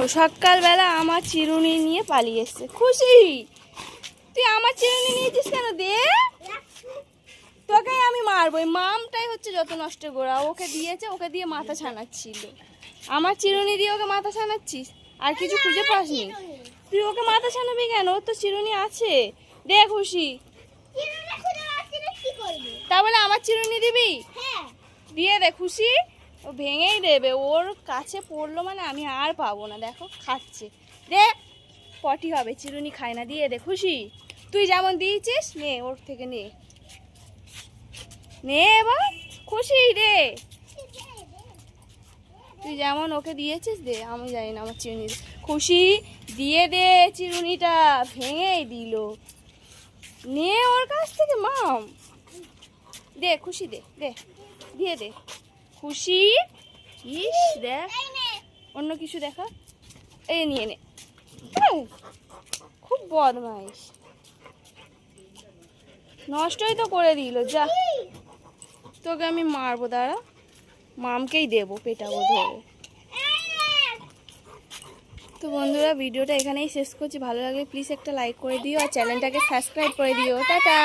দেখো সকালবেলা আমার চিরুনি নিয়ে পালিয়ে এসছে। খুশি? তুই আমার চিরুনি নিয়েছিস কেন দে? তোকে আমি মারবো। মামটাই হচ্ছে যত নষ্ট গোড়া। ওকে দিয়েছে ওকে দিয়ে মাথা ছানাচ্ছিল। আমার চিরুনি দিয়ে ওকে মাথা ছানাচ্ছিস? আর কিছু খুঁজে পাসনি তুই ওকে মাথা ছানাবি কেন? ওর তো চিরুনি আছে। দে খুশি। তা বলে আমার চিরুনি দিবি? দিয়ে দে খুশি? ও ভেঙেই দেবে, ওর কাছে পড়ল মানে আমি আর পাবো না। দেখো, খাচ্ছে। দে, পটি হবে, চিরুনি খায় না, দিয়ে দে, খুশি? তুই যেমন দিয়েছিস, নে, ওর থেকে নে। নে এবার, খুশি, দে। তুই যেমন ওকে দিয়েছিস, দে, আমি জানি না আমার চিরুনি খুশি, দিয়ে দে চিরুনিটা, ভেঙেই দিল। নে ওর কাছ থেকে, মাম। দে, খুশি, দে দে, দিয়ে দে। খুশি? ইস, দেখ। অন্য কিছু দেখা? এই নিয়ে নে। খুব বদমাইশ। নষ্টই তো করে দিল, যা। তোকে আমি মারবো, দাঁড়া। মামকেই দেবো পেটাবো ধরে। তো বন্ধুরা, ভিডিওটা এখানেই শেষ করছি। ভালো লাগলে প্লিজ একটা লাইক করে দিও আর চ্যানেলটাকে সাবস্ক্রাইব করে দিও। টাটা!